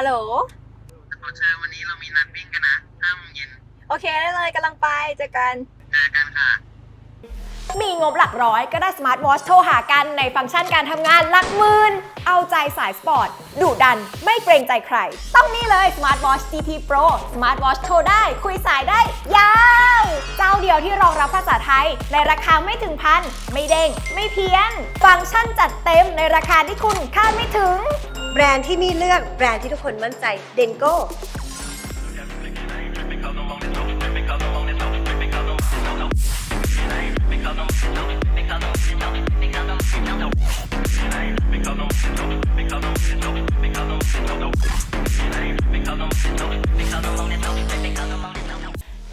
ฮัลโหลโอเชอวันนี้เรามีนัดวิ่งกันนะ5โมงเย็น โอเคได้เลยกำลังไปเจอกัน เจอกันค่ะ มีงบหลักร้อยก็ได้สมาร์ทวอชโทรหากันในฟังก์ชันการทำงานหลักหมื่น เอาใจสายสปอร์ตดุดัน ไม่เกรงใจใคร ต้องนี่เลย Smart Watch GT Pro Smart Watch โทรได้ คุยสายได้ ยาว เจ้าเดียวที่รองรับภาษาไทย ในราคาไม่ถึงพัน ไม่เด้ง ไม่เพี้ยน ฟังก์ชันจัดเต็มในราคาที่คุณคาดไม่ถึง แบรนด์ที่มี่เลือกแบรนด์ที่ทุกคนมั่นใจเดนโก้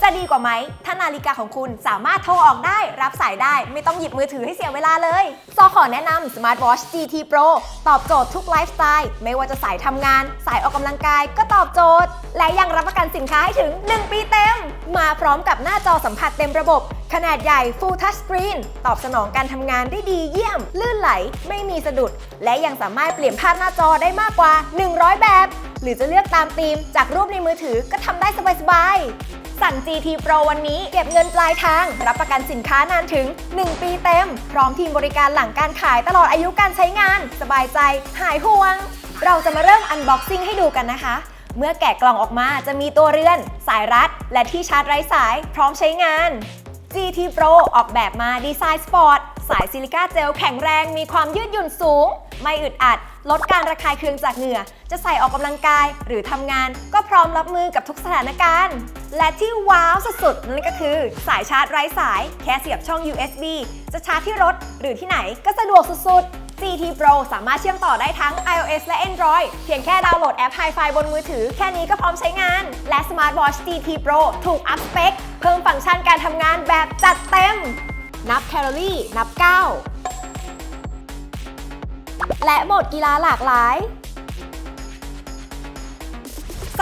จะดีกว่าไหม ถ้านาฬิกาของคุณสามารถโทรออกได้ รับสายได้ ไม่ต้องหยิบมือถือให้เสียเวลาเลยซอขอแนะนำ Smart Watch GT Pro ตอบโจทย์ทุกไลฟ์สไตล์ ไม่ว่าจะสายทำงาน สายออกกำลังกายก็ตอบโจทย์ และยังรับประกันสินค้าให้ถึง 1 ปีเต็ม มาพร้อมกับหน้าจอสัมผัสเต็มระบบ ขนาดใหญ่ Full Touch Screen ตอบสนองการทำงานได้ดีเยี่ยม ลื่นไหล ไม่มีสะดุด และยังสามารถเปลี่ยนภาพหน้าจอได้มากกว่า 100 แบบ หรือจะเลือกตามธีมจากรูปในมือถือก็ทำได้สบายๆ สั่ง GT Pro วันนี้เก็บเงินปลายทาง รับประกันสินค้านานถึง 1 ปีเต็ม พร้อมทีมบริการหลังการขายตลอดอายุการใช้งาน สบายใจ หายห่วง เราจะมาเริ่ม Unboxing ให้ดูกันนะคะ เมื่อแกะกล่องออกมาจะมีตัวเรือน สายรัด และที่ชาร์จไร้สาย พร้อมใช้งาน GT Pro ออกแบบมาดีไซน์สปอร์ตสายซิลิก้าเจลแข็งแรงมีความยืดหยุ่นสูง ไม่อึดอัด ลดการระคายเคืองจากเหงื่อ จะใส่ออกกำลังกายหรือทำงานก็พร้อมรับมือกับทุกสถานการณ์ และที่ว้าวสุดๆนั่นก็คือสายชาร์จไร้สายแค่เสียบช่อง USB จะชาร์จที่รถหรือที่ไหนก็สะดวกสุดๆ GT Pro สามารถเชื่อมต่อได้ทั้ง iOS และ Android เพียงแค่ดาวน์โหลดแอป Hi-Fi บนมือถือ แค่นี้ก็พร้อมใช้งาน และ Smart Watch GT Pro ถูกอัพสเปค เพิ่มฟังก์ชันการทำงานแบบจัดเต็ม นับแคลอรี่ นับก้าวและโหมดกีฬาหลากหลาย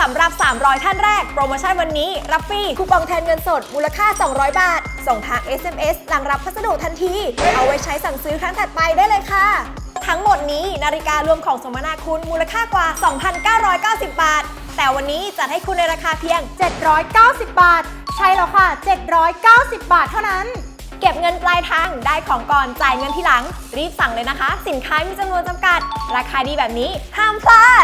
สำหรับ 300 ท่านแรก โปรโมชั่นวันนี้ รับฟรีคูปองแทนเงินสด มูลค่า 200 บาท ส่งทาง SMS หลังรับพัสดุทันที เอาไว้ใช้สั่งซื้อครั้งถัดไปได้เลยค่ะ ทั้งหมดนี้นาฬิการวมของสมนาคุณมูลค่ากว่า 2,990 บาท แต่วันนี้จัดให้คุณในราคาเพียง 790 บาท ใช่แล้วค่ะ 790 บาทเท่านั้นเก็บเงินปลายทางได้ของก่อนจ่ายเงินทีหลัง รีบสั่งเลยนะคะ สินค้ามีจำนวนจำกัด ราคาดีแบบนี้ห้ามพลาด